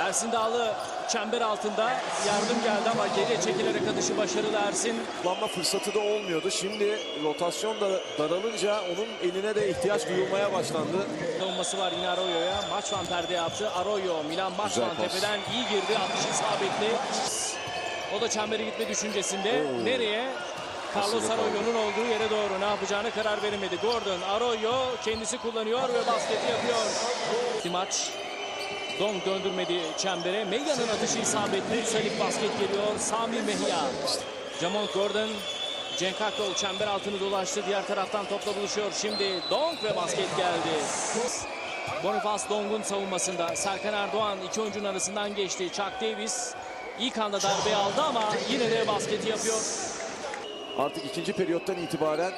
Ersin Dağlı çember altında yardım geldi ama geriye çekilerek atışı başarılı Ersin. kullanma fırsatı da olmuyordu. Şimdi rotasyon da daralınca onun eline de ihtiyaç duyulmaya başlandı. Savunması var yine Arroyo'ya. Maçvan perde yaptı. Arroyo, Milan Maçvan tepeden iyi girdi. Atış isabetli. O da çembere gitme düşüncesinde. Oo. Nereye? Carlos Arroyo'nun olduğu yere doğru ne yapacağını karar veremedi. Gordon, Arroyo kendisi kullanıyor ve basketi yapıyor. Bir maç. Dong döndürmedi çembere. Meya'nın atışı isabetli. Üstelik basket geliyor. Sami Mehya. Jamont Gordon. Cenk Akyol çember altını dolaştı. Diğer taraftan topla buluşuyor. Şimdi Dong ve basket geldi. Boniface Dong'un savunmasında. Serkan Erdoğan iki oyuncunun arasından geçti. Chuck Davis ilk anda darbe aldı ama yine de basketi yapıyor. Artık ikinci periyottan itibaren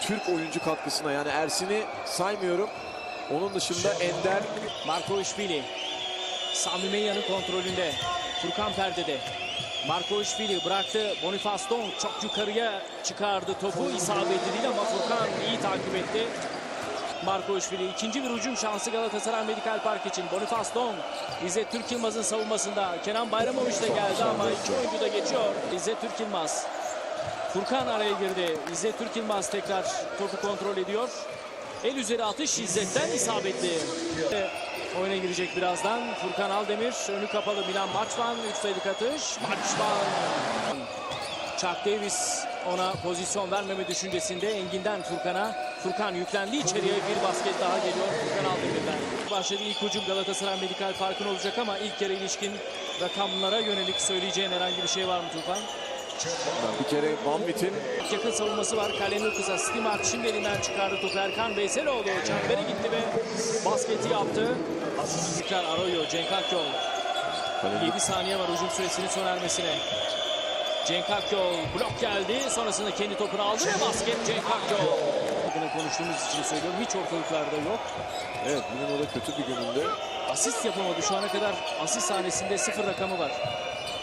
Türk oyuncu katkısına yani Ersin'i saymıyorum. Onun dışında Ender Marco İşbili. Sami Meyya'nın kontrolünde. Furkan perdede. Marco İşbili bıraktı. Boniface Dong çok yukarıya çıkardı topu. İsabetli değil ama Furkan iyi takip etti. Marco İşbili ikinci bir hücum şansı Galatasaray Medikal Park için. Boniface Dong, İzzet Türk Yılmaz'ın savunmasında. Kenan Bayramoviç de geldi ama iki oyuncu da geçiyor. İzzet Türk Yılmaz. Furkan araya girdi. İzzet Türk Yılmaz tekrar topu kontrol ediyor. El üzeri atış İzzet'ten isabetli. Oyuna girecek birazdan. Furkan Aldemir önü kapalı Milan Maçvan. 3 sayılık atış. Maçvan. Chuck Davis ona pozisyon vermeme düşüncesinde Engin'den Furkan'a. Furkan yüklendi içeriye bir basket daha geliyor Furkan Aldemir'den. Başladı ilk hücum Galatasaray Medikal Park'ın olacak ama ilk kere ilişkin rakamlara yönelik söyleyeceğin herhangi bir şey var mı Tufan? Bir kere Bambit'in Yakın savunması var. Kalenin kısa Stimart şimdi elinden çıkardı topu. Erkan Veyseloğlu çembere gitti ve basketi yaptı. Tekrar Arroyo, Cenk Akyol. 7 saniye var hücum süresinin sona ermesine. Cenk Akyol blok geldi. Sonrasında kendi topunu aldı ve basket Cenk Akyol. Bugün konuştuğumuz için söylüyorum. Hiç ortalıklarda yok. evet bugün o da kötü bir gününde. Asist yapamadı. Şu ana kadar asist sahnesinde sıfır rakamı var.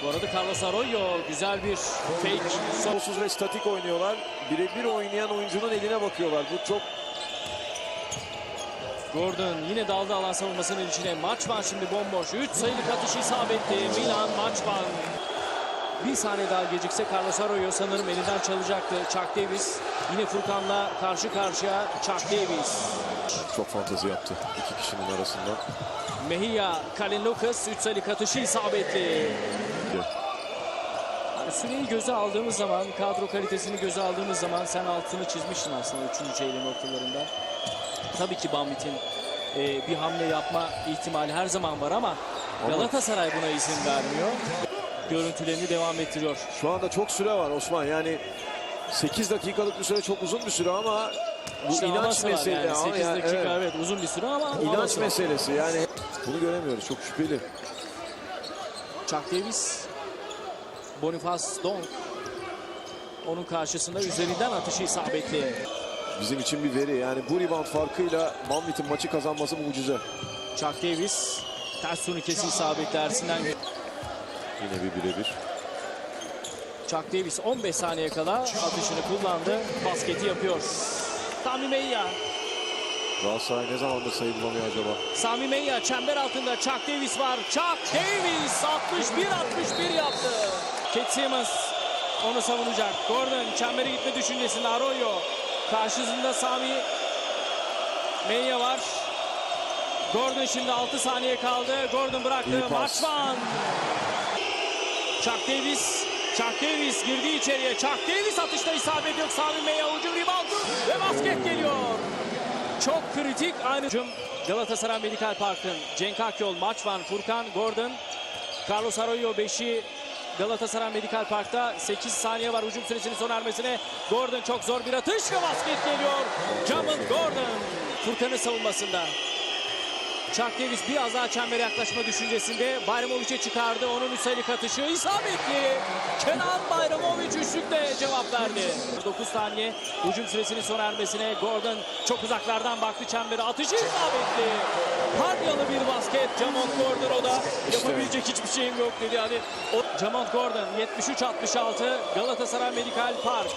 Bu arada Carlos Arroyo güzel bir fake. Son Sonsuz ve statik oynuyorlar. Birebir oynayan oyuncunun eline bakıyorlar. Bu çok Gordon yine daldı alan savunmasının içine. Maç var şimdi bomboş. 3 sayılık atış isabetli. Milan maç var. Bir saniye daha gecikse Carlos Arroyo sanırım elinden çalacaktı. Chuck Davis yine Furkan'la karşı karşıya. Chuck Davis. çok fantezi yaptı iki kişinin arasında. Mejia, Kalin Lucas 3 sayılık atışı isabetli. Yani süreyi göze aldığımız zaman, kadro kalitesini göze aldığımız zaman sen altını çizmiştin aslında 3. çeyreğin ortalarında. Tabii ki Bambit'in e, bir hamle yapma ihtimali her zaman var ama Galatasaray buna izin vermiyor. Görüntülerini devam ettiriyor. Şu anda çok süre var Osman. Yani 8 dakikalık bir süre çok uzun bir süre ama bu İşte inanç havası var meselesi. yani. Ama 8 yani, dakika evet. evet, uzun bir süre ama İnanç havası var. meselesi. Yani bunu göremiyoruz. Çok şüpheli. Chuck Davis, Boniface Dong. Onun karşısında üzerinden atışı isabetli. Bizim için bir veri. Yani bu rebound farkıyla Bambit'in maçı kazanması mucize. Chuck Davis ters turnikesi isabetli Ersin'den. Yine bir birebir. Chuck Davis 15 saniye kala atışını kullandı. Basketi yapıyor. Sami Meyya. Galatasaray ne zamandır sayı bulamıyor acaba? Sami Meyya çember altında Chuck Davis var. Chuck Davis 61-61 yaptı. Kate Simmons onu savunacak. Gordon çembere gitme düşüncesinde Arroyo. Karşısında Sami Meyya var. Gordon şimdi 6 saniye kaldı. Gordon bıraktı. Maçvan. Chuck Davis. Chuck Davis girdi içeriye. Chuck Davis atışta isabet yok. Sami Meyya ucum reboundu ve basket geliyor. Çok kritik aynı Galatasaray Medikal Park'ın Cenk Akyol, Maçvan, Furkan, Gordon, Carlos Arroyo 5'i Galatasaray Medikal Park'ta 8 saniye var hücum süresinin sona ermesine. Gordon çok zor bir atış ve basket geliyor. Jamon Gordon Furkan'ın savunmasında. Davis biraz daha çembere yaklaşma düşüncesinde. Bayramovic'e çıkardı. Onun üstelik atışı isabetli. Kenan Bayramovic üçlükle cevap verdi. 9 saniye hücum süresinin sona ermesine. Gordon çok uzaklardan baktı çembere. Atışı isabetli. Panyalı bir basket. Jamont Gordon o da yapabilecek hiçbir şeyim yok dedi. Hani o Jamont Gordon 73-66 Galatasaray Medikal Park.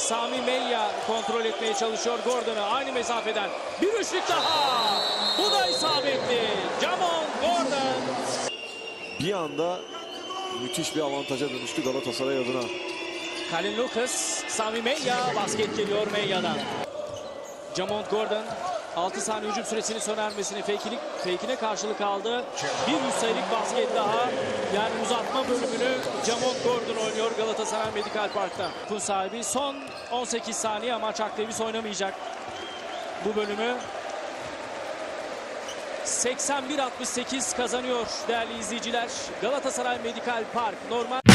Sami Meyya kontrol etmeye çalışıyor Gordon'u aynı mesafeden. Bir üçlük daha. Bu da isabetli. Jamon Gordon. bir anda müthiş bir avantaja dönüştü Galatasaray adına. Kalin Lucas, Sami Meyya basket geliyor Meyya'dan. Jamont Gordon 6 saniye hücum süresinin sona ermesini fake'ine karşılık aldı. Bir yüz sayılık basket daha. Yani uzatma bölümünü Jamont Gordon oynuyor Galatasaray Medikal Park'ta. Kun sahibi son 18 saniye ama Chuck Davis oynamayacak. Bu bölümü 81-68 kazanıyor değerli izleyiciler. Galatasaray Medikal Park normal